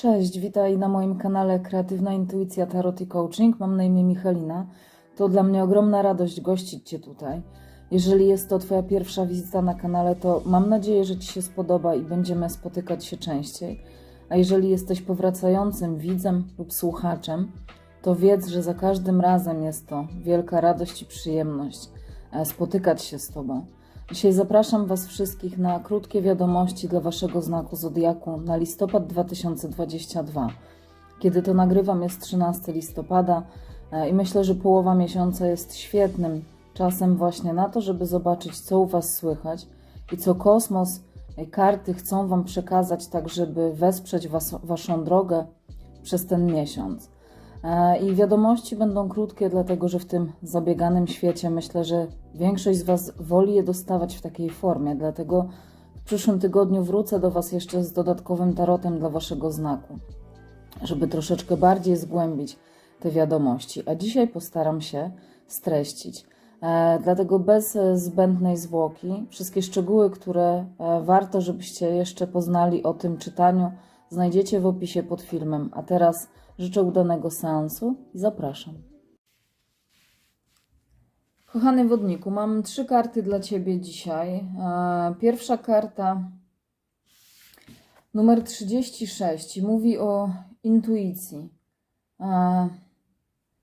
Cześć, witaj na moim kanale Kreatywna Intuicja Tarot i Coaching. Mam na imię Michalina. To dla mnie ogromna radość gościć Cię tutaj. Jeżeli jest to Twoja pierwsza wizyta na kanale, to mam nadzieję, że Ci się spodoba i będziemy spotykać się częściej. A jeżeli jesteś powracającym widzem lub słuchaczem, to wiedz, że za każdym razem jest to wielka radość i przyjemność e, spotykać się z Tobą. Dzisiaj zapraszam Was wszystkich na krótkie wiadomości dla Waszego znaku Zodiaku na listopad 2022. Kiedy to nagrywam jest 13 listopada e, i myślę, że połowa miesiąca jest świetnym czasem właśnie na to, żeby zobaczyć, co u Was słychać i co kosmos, karty chcą Wam przekazać, tak żeby wesprzeć was, Waszą drogę przez ten miesiąc. E, I wiadomości będą krótkie, dlatego że w tym zabieganym świecie myślę, że większość z Was woli je dostawać w takiej formie. Dlatego w przyszłym tygodniu wrócę do Was jeszcze z dodatkowym tarotem dla Waszego znaku, żeby troszeczkę bardziej zgłębić te wiadomości. A dzisiaj postaram się streścić. E, dlatego bez e, zbędnej zwłoki, wszystkie szczegóły, które warto, żebyście jeszcze poznali o tym czytaniu, znajdziecie w opisie pod filmem. A teraz życzę udanego seansu i zapraszam. Kochany wodniku, mam trzy karty dla Ciebie dzisiaj. E, Pierwsza karta, numer 36, i mówi o intuicji. E,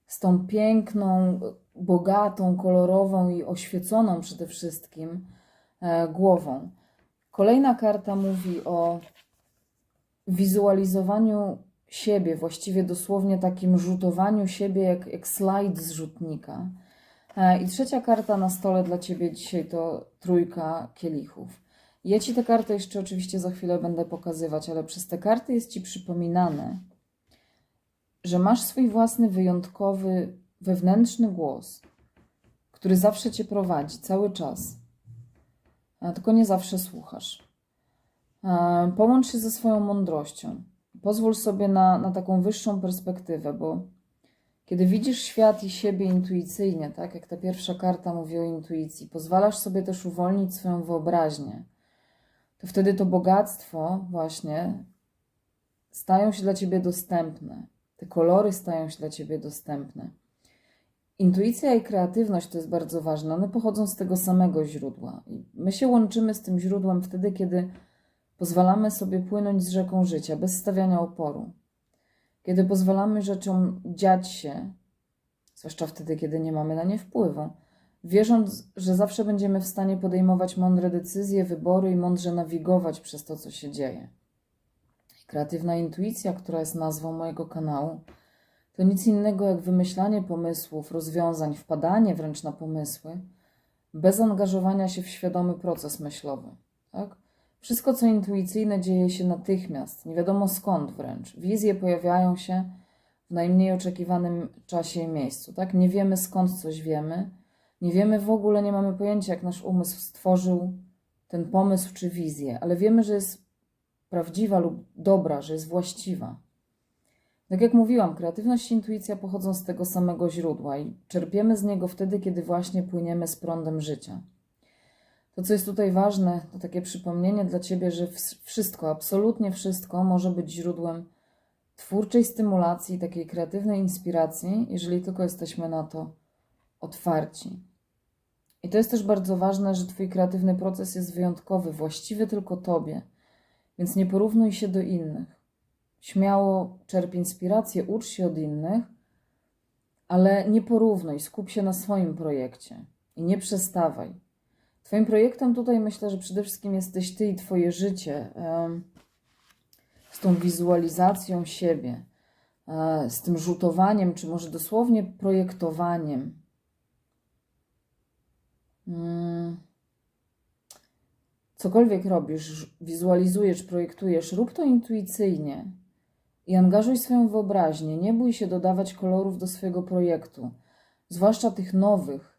Z tą piękną, bogatą, kolorową i oświeconą przede wszystkim e, głową. Kolejna karta mówi o wizualizowaniu siebie, właściwie dosłownie takim rzutowaniu siebie jak, jak slajd z rzutnika. E, I trzecia karta na stole dla Ciebie dzisiaj to trójka kielichów. Ja Ci te karty jeszcze oczywiście za chwilę będę pokazywać, ale przez te karty jest Ci przypominane, że masz swój własny, wyjątkowy, wewnętrzny głos, który zawsze Cię prowadzi, cały czas. Tylko nie zawsze słuchasz. E, Połącz się ze swoją mądrością. Pozwól sobie na, na taką wyższą perspektywę, bo kiedy widzisz świat i siebie intuicyjnie, tak jak ta pierwsza karta mówi o intuicji, pozwalasz sobie też uwolnić swoją wyobraźnię, to wtedy to bogactwo właśnie stają się dla ciebie dostępne. Te kolory stają się dla ciebie dostępne. Intuicja i kreatywność to jest bardzo ważne. One pochodzą z tego samego źródła. I my się łączymy z tym źródłem wtedy, kiedy pozwalamy sobie płynąć z rzeką życia bez stawiania oporu. Kiedy pozwalamy rzeczom dziać się, zwłaszcza wtedy, kiedy nie mamy na nie wpływu, wierząc, że zawsze będziemy w stanie podejmować mądre decyzje, wybory i mądrze nawigować przez to, co się dzieje. Kreatywna intuicja, która jest nazwą mojego kanału, to nic innego jak wymyślanie pomysłów, rozwiązań, wpadanie wręcz na pomysły, bez angażowania się w świadomy proces myślowy. Tak? Wszystko, co intuicyjne, dzieje się natychmiast, nie wiadomo skąd wręcz. Wizje pojawiają się w najmniej oczekiwanym czasie i miejscu. Tak? Nie wiemy skąd coś wiemy, nie wiemy w ogóle, nie mamy pojęcia, jak nasz umysł stworzył ten pomysł czy wizję, ale wiemy, że jest prawdziwa lub dobra, że jest właściwa. Tak jak mówiłam, kreatywność i intuicja pochodzą z tego samego źródła i czerpiemy z niego wtedy, kiedy właśnie płyniemy z prądem życia. To, co jest tutaj ważne, to takie przypomnienie dla Ciebie, że wszystko, absolutnie wszystko może być źródłem twórczej stymulacji, takiej kreatywnej inspiracji, jeżeli tylko jesteśmy na to otwarci. I to jest też bardzo ważne, że Twój kreatywny proces jest wyjątkowy, właściwy tylko Tobie, więc nie porównuj się do innych. Śmiało czerp inspirację, ucz się od innych, ale nie porównuj, skup się na swoim projekcie i nie przestawaj. Twoim projektem tutaj myślę, że przede wszystkim jesteś Ty i Twoje życie, z tą wizualizacją siebie, e, z tym rzutowaniem, czy może dosłownie projektowaniem. Mm. Cokolwiek robisz, wizualizujesz, projektujesz, rób to intuicyjnie i angażuj swoją wyobraźnię. Nie bój się dodawać kolorów do swojego projektu, zwłaszcza tych nowych,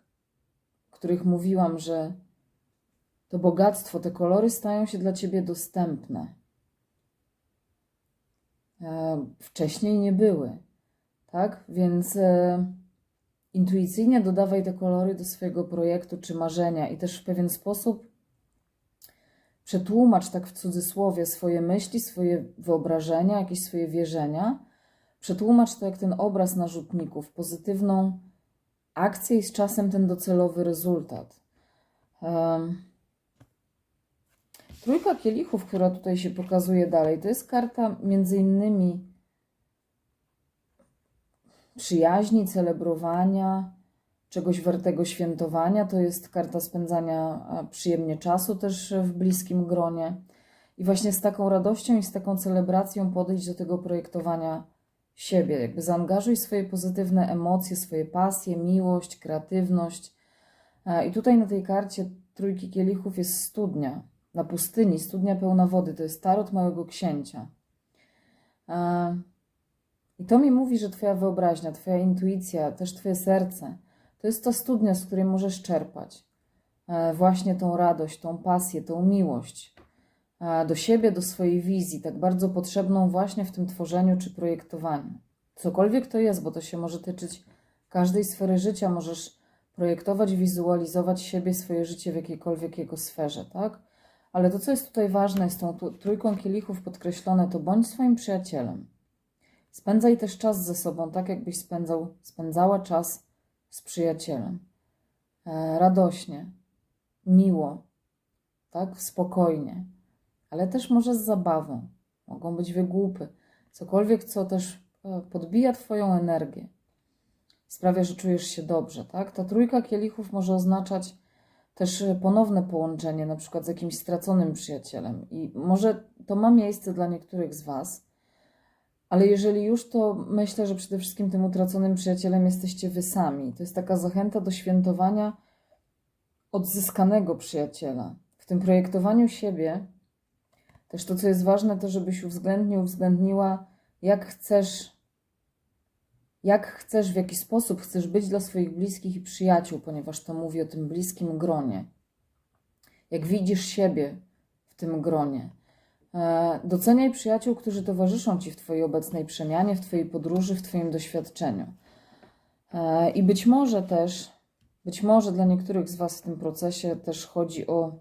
których mówiłam, że to bogactwo, te kolory stają się dla ciebie dostępne. E, wcześniej nie były, tak? Więc e, intuicyjnie dodawaj te kolory do swojego projektu czy marzenia i też w pewien sposób przetłumacz tak w cudzysłowie swoje myśli, swoje wyobrażenia, jakieś swoje wierzenia. Przetłumacz to jak ten obraz na rzutników, pozytywną akcję i z czasem ten docelowy rezultat. Um, trójka kielichów, która tutaj się pokazuje dalej, to jest karta między innymi przyjaźni, celebrowania, czegoś wartego świętowania. To jest karta spędzania przyjemnie czasu też w bliskim gronie. I właśnie z taką radością i z taką celebracją podejść do tego projektowania siebie. Jakby zaangażuj swoje pozytywne emocje, swoje pasje, miłość, kreatywność. E, I tutaj na tej karcie trójki kielichów jest studnia. Na pustyni, studnia pełna wody. To jest tarot Małego Księcia. E, I to mi mówi, że Twoja wyobraźnia, Twoja intuicja, też Twoje serce to jest ta studnia, z której możesz czerpać e, właśnie tą radość, tą pasję, tą miłość e, do siebie, do swojej wizji, tak bardzo potrzebną właśnie w tym tworzeniu czy projektowaniu. Cokolwiek to jest, bo to się może tyczyć każdej sfery życia, możesz projektować, wizualizować siebie, swoje życie w jakiejkolwiek jego sferze, tak? Ale to, co jest tutaj ważne, jest tą trójką kielichów podkreślone, to bądź swoim przyjacielem. Spędzaj też czas ze sobą, tak jakbyś spędzał, spędzała czas z przyjacielem. E, radośnie, miło, tak, spokojnie, ale też może z zabawą. Mogą być wygłupy, cokolwiek, co też e, podbija Twoją energię, sprawia, że czujesz się dobrze, tak? Ta trójka kielichów może oznaczać też ponowne połączenie, na przykład z jakimś straconym przyjacielem. I może to ma miejsce dla niektórych z Was, ale jeżeli już, to myślę, że przede wszystkim tym utraconym przyjacielem jesteście wy sami. To jest taka zachęta do świętowania odzyskanego przyjaciela. W tym projektowaniu siebie, też to, co jest ważne, to żebyś uwzględnił, uwzględniła, jak chcesz, jak chcesz, w jaki sposób chcesz być dla swoich bliskich i przyjaciół, ponieważ to mówi o tym bliskim gronie. Jak widzisz siebie w tym gronie E, doceniaj przyjaciół, którzy towarzyszą Ci w Twojej obecnej przemianie, w Twojej podróży, w Twoim doświadczeniu. E, I być może też, być może dla niektórych z Was w tym procesie też chodzi o,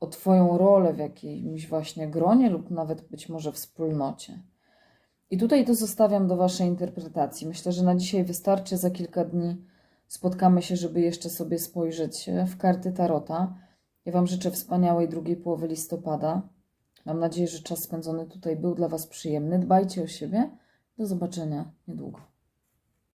o Twoją rolę w jakimś właśnie gronie lub nawet być może wspólnocie. I tutaj to zostawiam do Waszej interpretacji. Myślę, że na dzisiaj wystarczy. Za kilka dni spotkamy się, żeby jeszcze sobie spojrzeć w karty Tarota. Ja Wam życzę wspaniałej drugiej połowy listopada. Mam nadzieję, że czas spędzony tutaj był dla Was przyjemny. Dbajcie o siebie. Do zobaczenia niedługo.